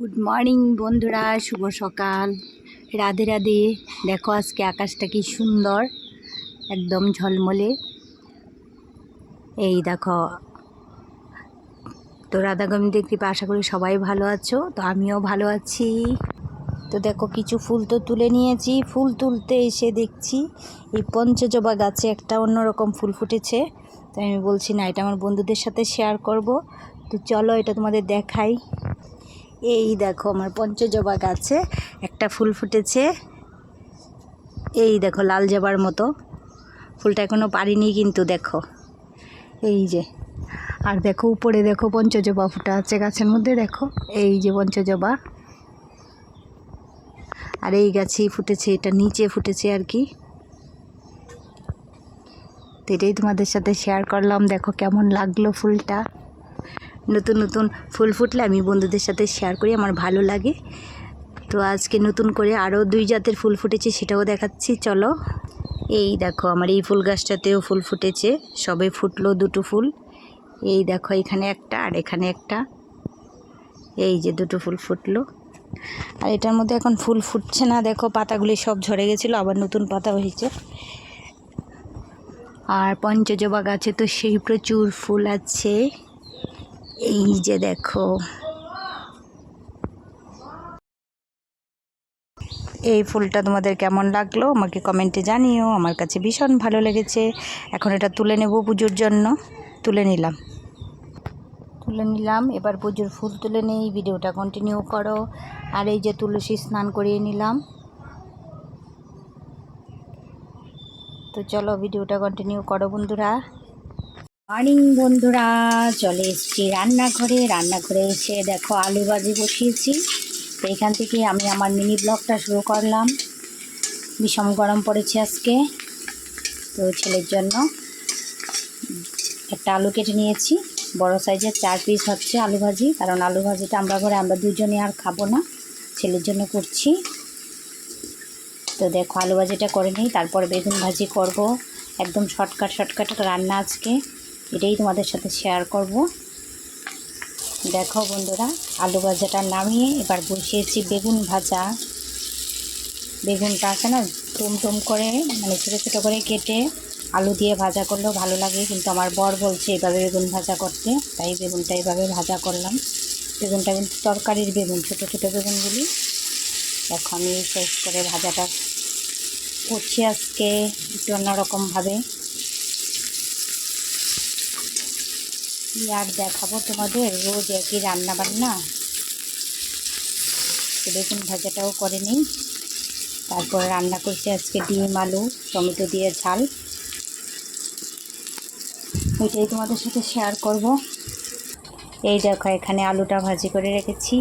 Good morning বন্ধুরা, শুভ সকাল। রাধে রাধে। দেখো আজকে আকাশটা কি সুন্দর, একদম ঝলমলে। এই দেখো, তো রাধা গোবিন্দের কৃপা আশা করি সবাই ভালো আছো, তো আমিও ভালো আছি। তো দেখো, কিছু ফুল তো তুলে নিয়েছি। ফুল তুলতে এসে দেখছি, এই পঞ্চজবা গাছে একটা অন্যরকম ফুল ফুটেছে। তাই আমি বলছি, না, এটা আমার বন্ধুদের সাথে শেয়ার করব। তো চলো, এটা তোমাদের দেখাই। এই দেখো আমার পঞ্চজবা গাছে একটা ফুল ফুটেছে। এই দেখো লাল জবার মতো। ফুলটা এখনও পারিনি কিন্তু দেখো। এই যে। আর দেখো উপরে দেখো পঞ্চজবা ফুটা আছে গাছের মধ্যে, দেখো। এই যে পঞ্চজবা। আর এই গাছেই ফুটেছে, এটা নিচে ফুটেছে আর কি। তো এটাই তোমাদের সাথে শেয়ার করলাম। দেখো কেমন লাগল ফুলটা। নতুন নতুন ফুল ফুটলে আমি বন্ধুদের সাথে শেয়ার করি, আমার ভালো লাগে। তো আজকে নতুন করে আরও দুই জাতের ফুল ফুটেছে, সেটাও দেখাচ্ছি, চলো। এই দেখো, আমার এই ফুল গাছটাতেও ফুল ফুটেছে, সবে ফুটলো দুটো ফুল। এই দেখো, এখানে একটা আর এখানে একটা। এই যে দুটো ফুল ফুটলো। আর এটার মধ্যে এখন ফুল ফুটছে না, দেখো, পাতাগুলি সব ঝরে গেছিল, আবার নতুন পাতা হয়েছে। আর পঞ্চজবা গাছে তো সেই প্রচুর ফুল আছে। এই যে দেখো। এই ফুলটা তোমাদের কেমন লাগল আমাকে কমেন্টে জানিও, আমার কাছে ভীষণ ভালো লেগেছে। এখন এটা তুলে নেব পুজোর জন্য। তুলে নিলাম। তুলে নিলাম, এবার পুজোর ফুল তুলে নেই, ভিডিওটা কন্টিনিউ করো। আর এই যে তুলসী স্নান করিয়ে নিলাম। তো চলো, ভিডিওটা কন্টিনিউ করো বন্ধুরা। মর্নিং বন্ধুরা। চলে এসেছি রান্নাঘরে। রান্নাঘরে এসে দেখো আলু ভাজি বসিয়েছি। তো এখান থেকে আমি আমার মিনি ব্লগটা শুরু করলাম। বিষম গরম পড়েছে আজকে। তো ছেলের জন্য একটা আলু কেটে নিয়েছি। বড় সাইজের চার পিস হচ্ছে আলু ভাজি। কারণ আলু ভাজিটা আমরা ঘরে, আমরা দুজনে আর খাব না। ছেলের জন্য করছি। তো দেখো আলু ভাজিটা করে নিই। তারপর বেগুন ভাজি করব। একদম শর্টকাট শর্টকাট রান্না আজকে। এটাই তোমাদের সাথে শেয়ার করব। দেখো বন্ধুরা, আলু ভাজাটা নামিয়ে এবার বসিয়েছি বেগুন ভাজা। বেগুনটা আছে না, টুম টুম করে মানে ছোটো ছোটো করে কেটে আলু দিয়ে ভাজা করলেও ভালো লাগে, কিন্তু আমার বর বলছে এভাবে বেগুন ভাজা করতে, তাই বেগুনটা এভাবে ভাজা করলাম। বেগুনটা কিন্তু তরকারির বেগুন, ছোটো ছোটো বেগুনগুলি। দেখো আমি করে ভাজাটা করছি আজকে, একটু অন্যরকমভাবে। কি আর দেখাবো তোমাদের? রোজ একই রান্না বান্না বেগুন ভাজাটাও করে নিই। তারপর রান্না করছি আজকে ডিম, আলু, টমেটো দিয়ে ঝাল। ওইটাই তোমাদের সাথে শেয়ার করব। এই দেখো, এখানে আলুটা ভাজি করে রেখেছি।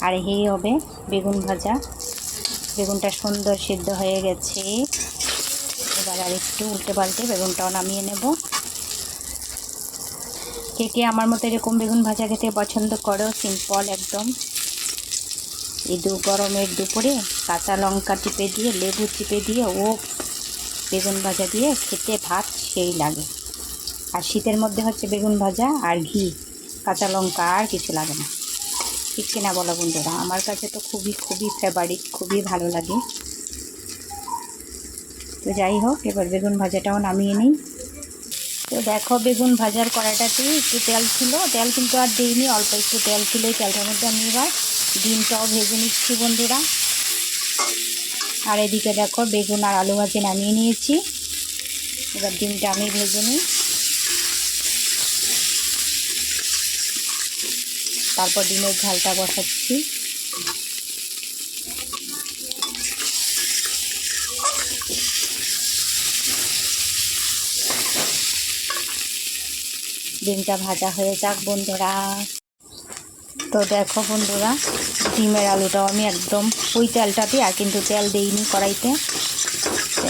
আর এই হবে বেগুন ভাজা। বেগুনটা সুন্দর সিদ্ধ হয়ে গেছে। এবার আর একটু উল্টে পাল্টে বেগুনটাও নামিয়ে নেব। কে কে আমার মতো এরকম বেগুন ভাজা খেতে পছন্দ করো সিম্পল একদম। এই দু গরমের দুপুরে কাঁচা লঙ্কা টিপে দিয়ে, লেবু চিপে দিয়ে, ও বেগুন ভাজা দিয়ে খেতে ভাত সেই লাগে। আর শীতের মধ্যে হচ্ছে বেগুন ভাজা আর ঘি, কাঁচা লঙ্কা আর কিছু লাগে না। ঠিক কিনা বলো বন্ধুরা? আমার কাছে তো খুবই খুবই ফেভারিট খুবই ভালো লাগে। তো যাই হোক, এবার বেগুন ভাজাটাও নামিয়ে নিই। তো দেখো বেগুন ভাজার কড়াইটাতে একটু তেল ছিল। তেল কিন্তু আর দিইনি, অল্প একটু তেল ছিল তেলটার মধ্যে আমি এবার ডিমটাও ভেজে নিচ্ছি বন্ধুরা। আর এদিকে দেখো বেগুন আর আলু ভাজি নামিয়ে নিয়েছি। এবার ডিমটা আমি ভেজে নিই। তারপর ডিমের ঝালটা বসাচ্ছি। ডিমটা ভাজা হয়ে যাক বন্ধুরা। তো দেখো বন্ধুরা, ডিমের আলুটাও আমি একদম ওই তেলটাতে আর কিন্তু তেল দেইনি কড়াইতে।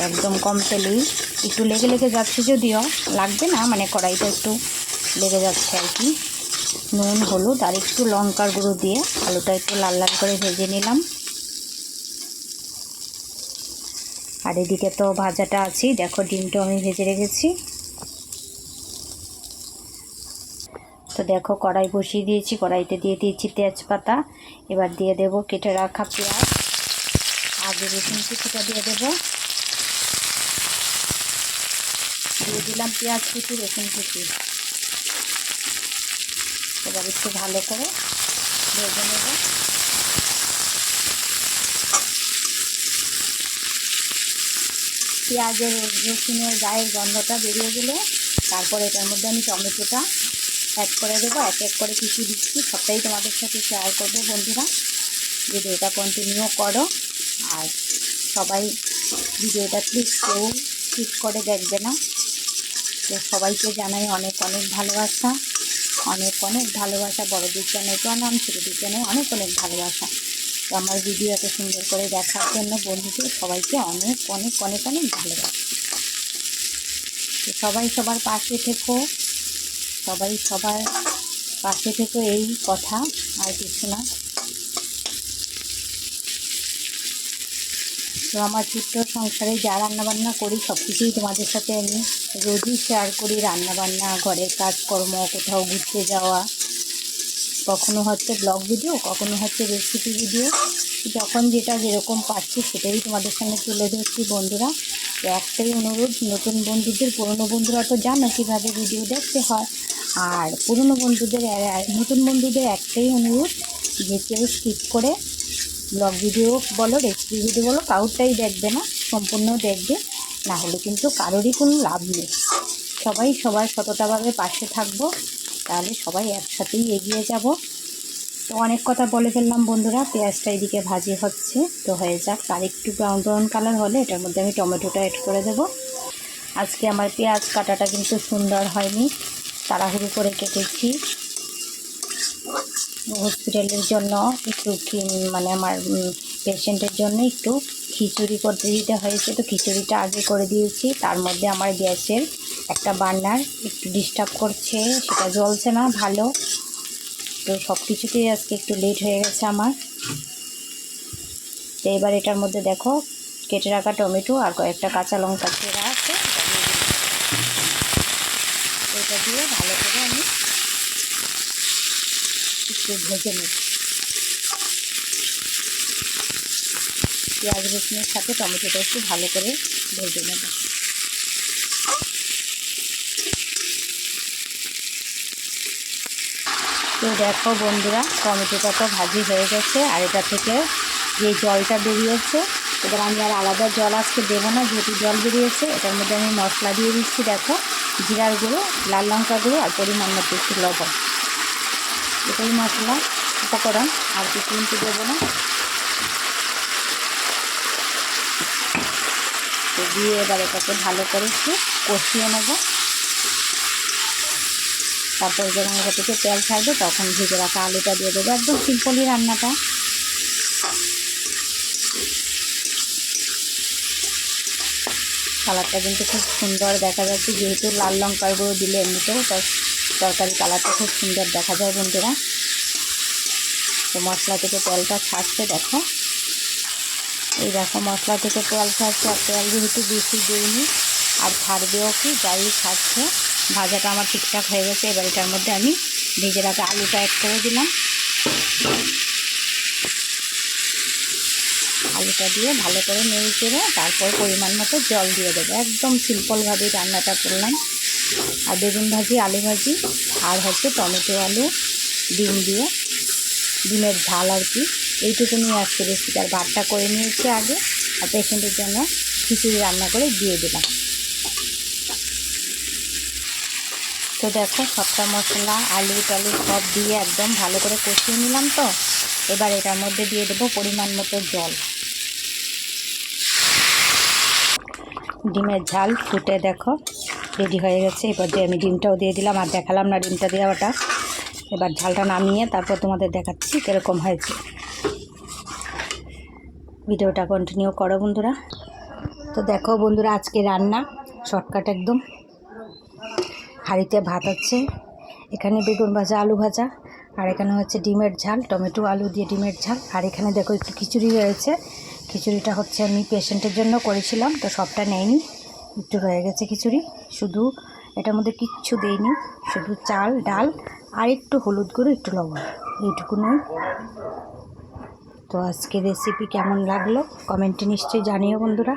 একদম কম তেলেই। একটু লেগে লেগে যাচ্ছে যদিও, লাগবে না মানে কড়াইটা একটু লেগে যাচ্ছে আর কি। নুন, হলুদ আর একটু লঙ্কার গুঁড়ো দিয়ে আলুটা একটু লাল লাল করে ভেজে নিলাম। আর এদিকে তো ভাজাটা আছেই, দেখো ডিমটা আমি ভেজে রেখেছি। তো দেখো, কড়াই বসিয়ে দিয়েছি। কড়াইতে দিয়ে দিয়েছি তেজপাতা। এবার দিয়ে দেব কেটে রাখা পেঁয়াজ। আগে রসুন কুচিটা দিয়ে দেবো। দিয়ে দিলাম পেঁয়াজ কুচি, রসুন কুচি। এবার একটু ভালো করে ভেজে নেব। পেঁয়াজের রসুনের গায়ের গন্ধটা বেরিয়ে গেলে তারপর এটার মধ্যে আমি টমেটোটা অ্যাড করে দেবো, এক এক করে কিছু দিচ্ছি সবটাই তোমাদের সাথে শেয়ার করব বন্ধুরা। ভিডিওটা কন্টিনিউ করো। আর সবাই ভিডিওটা প্লিজ কেউ ঠিক করে দেখবে না। তো সবাইকে জানাই অনেক অনেক ভালোবাসা। অনেক অনেক ভালোবাসা। বড়দের জানাই প্রণাম ছোটোদের জানাই অনেক অনেক ভালোবাসা। তো আমার ভিডিও এত সুন্দর করে দেখার জন্য বন্ধুদের সবাইকে অনেক অনেক অনেক অনেক ভালোবাসা। তো সবাই সবার পাশে থেকো। সবাই সবার পাশে থেকে এই কথা, আর কিছু না। তো আমার চিত্র সংসারে যা রান্নাবান্না করি সব কিছুই তোমাদের সাথে আমি রোজই শেয়ার করি, রান্নাবান্না, ঘরের কাজকর্ম, কোথাও ঘুরতে যাওয়া। কখনো হচ্ছে ব্লগ ভিডিও কখনো হচ্ছে রেসিপি ভিডিও যখন যেটা যেরকম পাচ্ছি সেটাই তোমাদের সামনে তুলে ধরছি বন্ধুরা। একটাই অনুরোধ, নতুন বন্ধুদের, পুরনো বন্ধুরা তো জানো কীভাবে ভিডিও দেখতে হয়। আর পুরনো বন্ধুদের নতুন বন্ধুদের একটাই অনুরোধ যে কেউ স্কিপ করে ব্লগ ভিডিও বলো রেসিপি ভিডিও বলো কারোরটাই দেখবে না সম্পূর্ণ দেখবে, না হলে কিন্তু কারোরই কোনো লাভ নেই। সবাই সবার সততাভাবে পাশে থাকব, তাহলে সবাই একসাথেই এগিয়ে যাব। তো অনেক কথা বলে ফেললাম বন্ধুরা, পেঁয়াজটা এদিকে ভাজি হচ্ছে, তো হয়ে যাক। আর একটু ব্রাউন ব্রাউন কালার হলে এটার মধ্যে আমি টমেটোটা অ্যাড করে দেব। আজকে আমার পেঁয়াজ কাটাটা কিন্তু সুন্দর হয়নি। তাড়াহুড়ো করে কেটেছি। হসপিটালের জন্য একটু মানে আমার পেশেন্টের জন্য একটু খিচুড়ি করতে দিতে হয়েছে। তো খিচুড়িটা আগে করে দিয়েছি। তার মধ্যে আমার গ্যাসের একটা বার্নার একটু ডিস্টার্ব করছে। সেটা জ্বলছে না, ভালো। তো সব কিছুতেই আজকে একটু লেট হয়ে গেছে আমার। তো এবার এটার মধ্যে দেখো, কেটে রাখা টমেটো আর কয়েকটা কাঁচা লঙ্কা চেরা আছে। এটা দিয়ে ভালো করে আমি একটু ভেজে নেব। পেঁয়াজ, রসুনের সাথে টমেটোটা একটু ভালো করে ভেজে নেব। তো দেখো বন্ধুরা, টমেটোটা তো ভাজি হয়ে গেছে আর এটা থেকে যে জলটা বেরিয়েছে, এবার আমি আর আলাদা জল আজকে দেবো না, যেহেতু জল বেরিয়েছে, এটার মধ্যে আমি মশলা দিয়ে দিচ্ছি, দেখো। জিরার গুঁড়ো, লাল লঙ্কা গুঁড়ো আর পরিমাণ মতো একটু লবণ। এটাই মশলা উপকরণ, আর কিছু কিন্তু দেবো না। তো দিয়ে এবার এটাকে ভালো করে একটু কষিয়ে নেব। তারপর যখন এটা থেকে তেল ছাড়বে, তখন ভেজে রাখা আলুটা দিয়ে দেবো। একদম সিম্পলই রান্নাটা। কালারটা কিন্তু খুব সুন্দর দেখা যাচ্ছে। যেহেতু লাল লঙ্কার গুঁড়ো দিলে এমনিতেও তরকারি কালারটা খুব সুন্দর দেখা যায় বন্ধুরা। তো মশলা থেকে তেলটা ছাড়ছে, দেখো। এই দেখো, মশলা থেকে তেল ছাড়ছে, আর তেল যেহেতু বেশি দিইনি, আর ছাড়বেও কি, যাই ছাড়ছে। ভাজাটা আমার ঠিকঠাক হয়ে গেছে এবার এটার মধ্যে আমি ভেজে রাখা আলুটা অ্যাড করে দিলাম। আলুটা দিয়ে ভালো করে নেড়ে চেড়ে তারপর পরিমাণ মতো জল দিয়ে দেবো। একদম সিম্পলভাবে রান্নাটা করলাম। আর বেগুন ভাজি, আলু ভাজি, আর হচ্ছে টমেটো আলু, ডিম দিয়ে। ডিমের ঝাল আর কি। এইটুকু নিয়ে আজকে রেসিপি আর ভাতটা করে নিয়েছি আগে। আর পেশেন্টের জন্য খিচুড়ি রান্না করে দিয়ে দিলাম। তো দেখো, সবটা মশলা, আলু টালু সব দিয়ে একদম ভালো করে কষিয়ে নিলাম তো। এবার এটার মধ্যে দিয়ে দেবো পরিমাণ মতো জল। ডিমের ঝাল ফুটে দেখো, রেডি হয়ে গেছে। এবার দিয়ে আমি ডিমটাও দিয়ে দিলাম, আর দেখালাম না ডিমটা দেওয়াটা। এবার ঝালটা নামিয়ে তারপর তোমাদের দেখাচ্ছি কীরকম হয়েছে। ভিডিওটা কন্টিনিউ করো বন্ধুরা। তো দেখো বন্ধুরা, আজকে রান্না শর্টকাট একদম। হাঁড়িতে ভাত হচ্ছে এখানে বেগুন ভাজা, আলু ভাজা, আর এখানে হচ্ছে ডিমের ঝাল, টমেটো, আলু দিয়ে ডিমের ঝাল। আর এখানে দেখো একটু খিচুড়ি রয়েছে খিচুড়িটা হচ্ছে আমি পেশেন্টের জন্য করেছিলাম, তো সবটা নেয়নি। একটু রয়ে গেছে খিচুড়ি। শুধু এটার মধ্যে কিচ্ছু দেইনি, শুধু চাল, ডাল, আর একটু হলুদ গুঁড়ো, একটু লবণ। এইটুকু নয় তো আজকে রেসিপি কেমন লাগল? কমেন্টে নিশ্চয়ই জানিও বন্ধুরা।